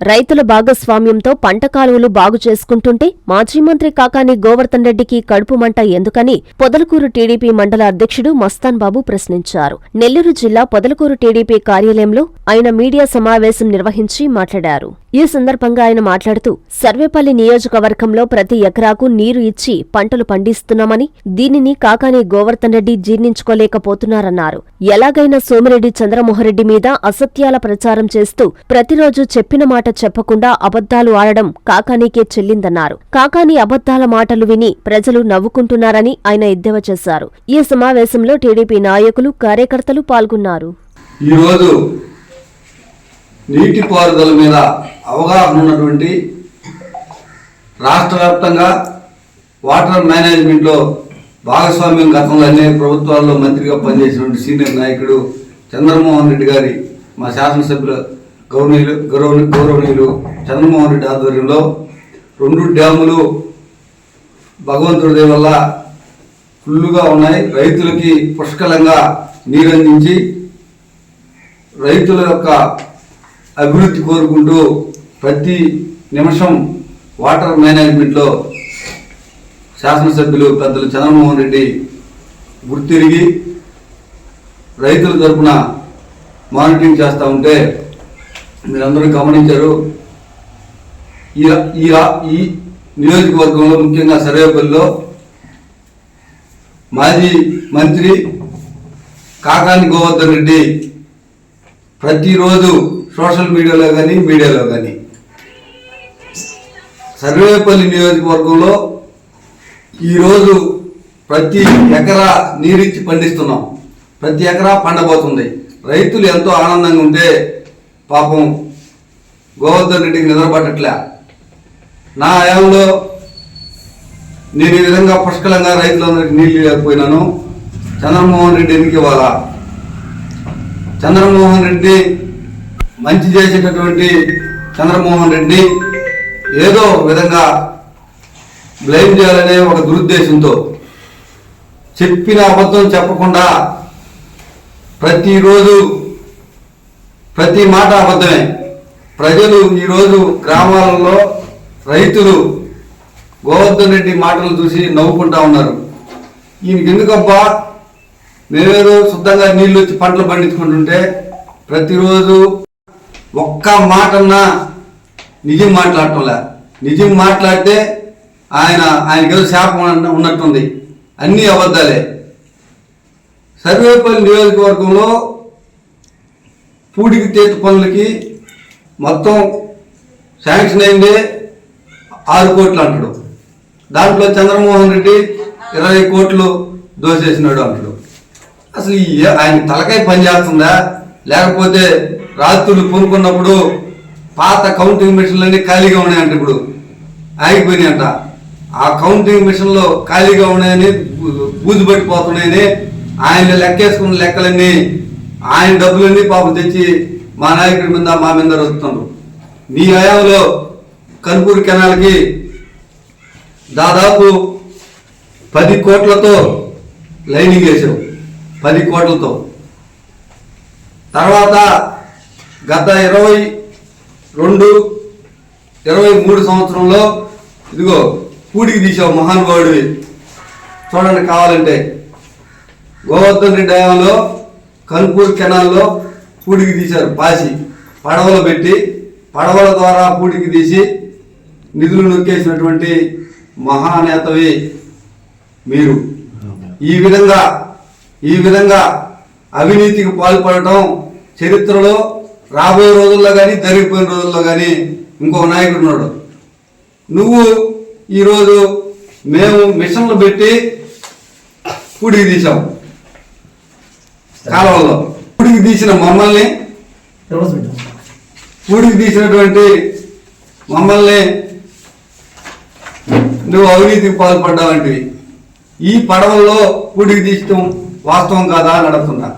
రైతుల భాగస్వామ్యంతో పంట కాలువలు బాగు చేసుకుంటుంటే మాజీ మంత్రి కాకాని గోవర్ధన్ రెడ్డికి కడుపు మంట ఎందుకని పొదలకూరు టీడీపీ మండల అధ్యక్షుడు మస్తాన్ బాబు ప్రశ్నించారు. నెల్లూరు జిల్లా పొదలకూరు టీడీపీ కార్యాలయంలో ఆయన మీడియా సమావేశం నిర్వహించి మాట్లాడారు. ఈ సందర్భంగా ఆయన మాట్లాడుతూ సర్వేపల్లి నియోజకవర్గంలో ప్రతి ఎకరాకు నీరు ఇచ్చి పంటలు పండిస్తున్నామని దీనిని కాకాని గోవర్ధన్ రెడ్డి జీర్ణించుకోలేకపోతున్నారన్నారు. ఎలాగైనా సోమిరెడ్డి చంద్రమోహన్రెడ్డి మీద అసత్యాల ప్రచారం చేస్తూ ప్రతిరోజు చెప్పిన మాట చెప్పకుండా అబద్ధాలు ఆడడం కాకానీకే చెల్లిందన్నారు. కాకాని అబద్ధాల మాటలు విని ప్రజలు నవ్వుకుంటున్నారని ఆయన ఎద్దేవా చేశారు. ఈ సమావేశంలో టీడీపీ నాయకులు కార్యకర్తలు పాల్గొన్నారు. ఈరోజు నీటిపారుదల మీద అవగాహన ఉన్నటువంటి రాష్ట్ర వ్యాప్తంగా వాటర్ మేనేజ్మెంట్లో భాగస్వామ్యం గతంలో అనేక ప్రభుత్వాల్లో మంత్రిగా పనిచేసినటువంటి సీనియర్ నాయకుడు చంద్రమోహన్ రెడ్డి గారి మా శాసనసభ్యుల గౌరవనీయులు గౌరవ గౌరవనీయులు చంద్రమోహన్ రెడ్డి ఆధ్వర్యంలో రెండు డ్యాములు భగవంతుడి దయ వల్ల ఫుల్లుగా ఉన్నాయి. రైతులకి పుష్కలంగా నీరందించి రైతుల యొక్క అభివృద్ధి కోరుకుంటూ ప్రతి నిమిషం వాటర్ మేనేజ్మెంట్లో శాసనసభ్యులు పెద్దలు చంద్రమోహన్ రెడ్డి గుర్తిరిగి రైతుల తరపున మానిటరింగ్ చేస్తూ ఉంటే మీరందరూ గమనించారు. ఈ ఈ ఈ నియోజకవర్గంలో ముఖ్యంగా సర్వేపల్లిలో మాజీ మంత్రి కాకాని గోవర్ధన్ రెడ్డి ప్రతిరోజు సోషల్ మీడియాలో కానీ మీడియాలో కానీ. సర్వేపల్లి నియోజకవర్గంలో ఈరోజు ప్రతి ఎకరా నీరిచ్చి పండిస్తున్నాం. ప్రతి ఎకరా పండబోతుంది. రైతులు ఎంతో ఆనందంగా ఉంటే పాపం గోవర్ధన్ రెడ్డికి నిద్రపట్టట్లే. నా హయాంలో నేను ఈ విధంగా పుష్కలంగా రైతులందరికీ నీళ్ళు లేకపోయినాను చంద్రమోహన్ రెడ్డి ఎన్నిక ఇవ్వాలా? చంద్రమోహన్ రెడ్డి మంచి చేసేటటువంటి చంద్రమోహన్ రెడ్డి ఏదో విధంగా బ్లేమ్ చేయాలనే ఒక దురుద్దేశంతో చెప్పిన అబద్ధం చెప్పకుండా ప్రతిరోజు ప్రతి మాట అబద్ధమే. ప్రజలు ఈరోజు గ్రామాలలో రైతులు గోవర్ధన్ రెడ్డి మాటలు చూసి నవ్వుకుంటా ఉన్నారు. ఈయనకి ఎందుకబ్బా? మేమేదో శుద్ధంగా నీళ్ళు వచ్చి పంటలు పండించుకుంటుంటే ప్రతిరోజు ఒక్క మాటన్నా నిజం మాట్లాడటంలే. నిజం మాట్లాడితే ఆయన ఆయనకి ఏదో శాపం ఉన్న- ఉన్నట్టుంది. అన్నీ అబద్ధాలే. సర్వేపల్లి నియోజకవర్గంలో పూడికి తీత పనులకి మొత్తం శాంక్షన్ అయిందే ఆరు కోట్లు అంటాడు. దాంట్లో చంద్రమోహన్ రెడ్డి ఇరవై కోట్లు దోసేసినాడు అంటాడు. అసలు ఈ ఆయన తలకాయ పని చేస్తుందా? లేకపోతే రాత్రులు కొనుక్కున్నప్పుడు పాత కౌంటింగ్ మిషన్లన్నీ ఖాళీగా ఉన్నాయంట ఇప్పుడు. ఆగిపోయినాయంట. ఆ కౌంటింగ్ మిషన్లో ఖాళీగా ఉన్నాయని బూజు పట్టిపోతున్నాయని ఆయన లెక్కేసుకున్న లెక్కలన్నీ ఆయన డబ్బులన్నీ పాపం తెచ్చి మా నాయకుడి మీద మా మీద వస్తున్నారు నీ హయాంలో కనుపూరు కెనాల్కి దాదాపు పది కోట్లతో లైనింగ్ వేసావు పది కోట్లతో. తర్వాత గత ఇరవై రెండు ఇరవై మూడు సంవత్సరంలో ఇదిగో కూడికి తీసావు మహానుభావుడివి చూడండి కావాలంటే. గోవర్ధన్ రెడ్డి హయాంలో కన్పూర్ కెనాల్లో పూడికి తీశారు పాసి. పడవలు పెట్టి పడవల ద్వారా పూడికి తీసి నిధులు నొక్కేసినటువంటి మహానేతవి మీరు. ఈ విధంగా ఈ విధంగా అవినీతికి పాల్పడటం చరిత్రలో రాబోయే రోజుల్లో కానీ జరిగిపోయిన రోజుల్లో కానీ ఇంకో నాయకుడు ఉన్నాడు. నువ్వు ఈరోజు మేము మిషన్లు పెట్టి పూడికి తీసాం కాలంలో పూడికి తీసిన మమ్మల్ని పూడికి తీసినటువంటి మమ్మల్ని నువ్వు అవినీతికి పాల్పడ్డావంటివి. ఈ పడవల్లో పూడికి తీసడం వాస్తవం కాదా అని అడుగుతున్నా.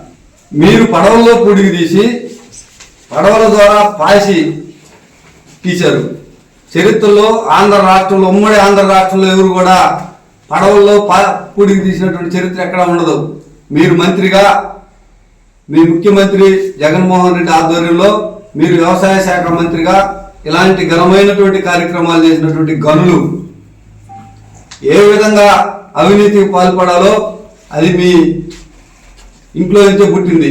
మీరు పడవల్లో పూడికి తీసి పడవల ద్వారా పాసి తీశారు. చరిత్రలో ఆంధ్ర రాష్ట్రంలో ఉమ్మడి ఆంధ్ర రాష్ట్రంలో ఎవరు కూడా పడవల్లో పా పూడికి తీసినటువంటి చరిత్ర ఎక్కడా ఉండదు. మీరు మంత్రిగా మీ ముఖ్యమంత్రి జగన్మోహన్ రెడ్డి ఆధ్వర్యంలో మీరు వ్యవసాయ శాఖ మంత్రిగా ఇలాంటి ఘనమైనటువంటి కార్యక్రమాలు చేసినటువంటి గనులు ఏ విధంగా అవినీతికి పాల్పడాలో అది మీ ఇంట్లో నుంచే పుట్టింది.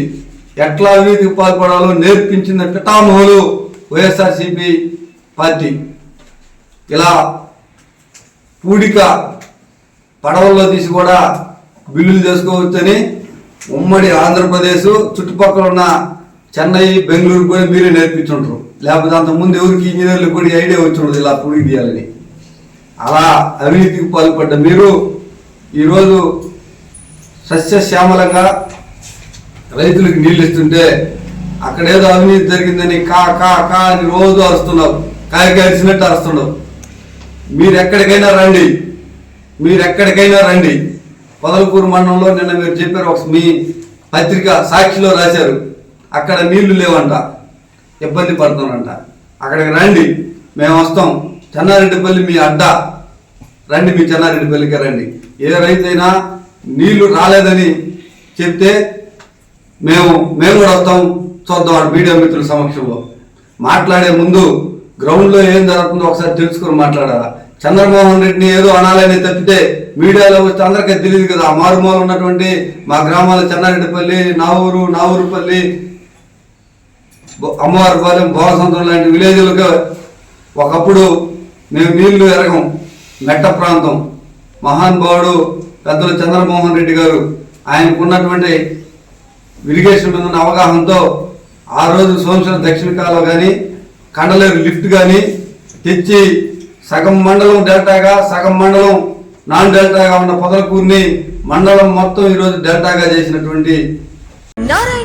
ఎట్లా అవినీతికి పాల్పడాలో నేర్పించిన పితామహులు వైఎస్ఆర్సీపీ పార్టీ. ఇలా పూడిక పడవల్లో తీసి కూడా బిల్లులు చేసుకోవచ్చని ఉమ్మడి ఆంధ్రప్రదేశ్ చుట్టుపక్కల ఉన్న చెన్నై బెంగళూరు కూడా మీరే నేర్పించుంటారు లేకపోతే అంతకుముందు ఎవరికి ఇంజనీర్లు కూడా ఐడియా వచ్చి ఉండదు ఇలా పూడికి తీయాలని. అలా అవినీతికి పాల్పడ్డ మీరు ఈరోజు సస్యశ్యామలంగా రైతులకు నీళ్ళు ఇస్తుంటే అక్కడేదో అవినీతి జరిగిందని కా కా కా అని రోజు అరుస్తున్నావు కాయకి అరిసినట్టు అరుస్తున్నావు మీరు ఎక్కడికైనా రండి. మీరు ఎక్కడికైనా రండి. పొదలకూరు మండలంలో నిన్న మీరు చెప్పారు ఒక మీ పత్రిక సాక్షిలో రాశారు. అక్కడ నీళ్ళు లేవంట. ఇబ్బంది పడుతున్నారంట. అక్కడికి రండి. మేము వస్తాం. చెన్నారెడ్డిపల్లి మీ అడ్డ. రండి మీ చెన్నారెడ్డిపల్లికి రండి. ఏ రైతైనా నీళ్ళు రాలేదని చెప్తే మేము మేము కూడా వస్తాం చూద్దాం ఆ మీడియా మిత్రుల సమక్షంలో. మాట్లాడే ముందు గ్రౌండ్లో ఏం జరుగుతుందో ఒకసారి తెలుసుకొని మాట్లాడాలా? చంద్రమోహన్ రెడ్డిని ఏదో అనాలని తప్పితే మీడియాలో వస్తే అందరికీ తెలియదు కదా మారుమూల ఉన్నటువంటి మా గ్రామాల చెన్నారెడ్డిపల్లి నావూరు నావూరుపల్లి అమ్మవారిపాలెం భోగసంతం లాంటి విలేజ్లకు ఒకప్పుడు మేము నీళ్ళు ఎరగం మెట్ట ప్రాంతం. మహానుభావుడు పెద్దలు చంద్రమోహన్ రెడ్డి గారు ఆయనకున్నటువంటి ఇరిగేషన్ మీద ఉన్న అవగాహనతో ఆ రోజు సోమశిల దక్షిణ కాలువ కానీ కండలేరు లిఫ్ట్ కానీ తెచ్చి సగం మండలం డెల్టాగా సగం మండలం నాన్ డెల్టాగా ఉన్న పొదలకూరిని మండలం మొత్తం ఈరోజు డెల్టాగా చేసినటువంటి Narayana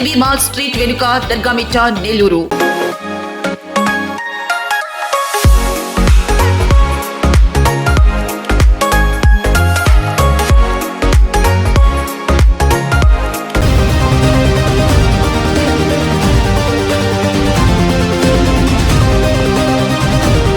TB mall street ವೆನುಕ Dargamitta Nellore.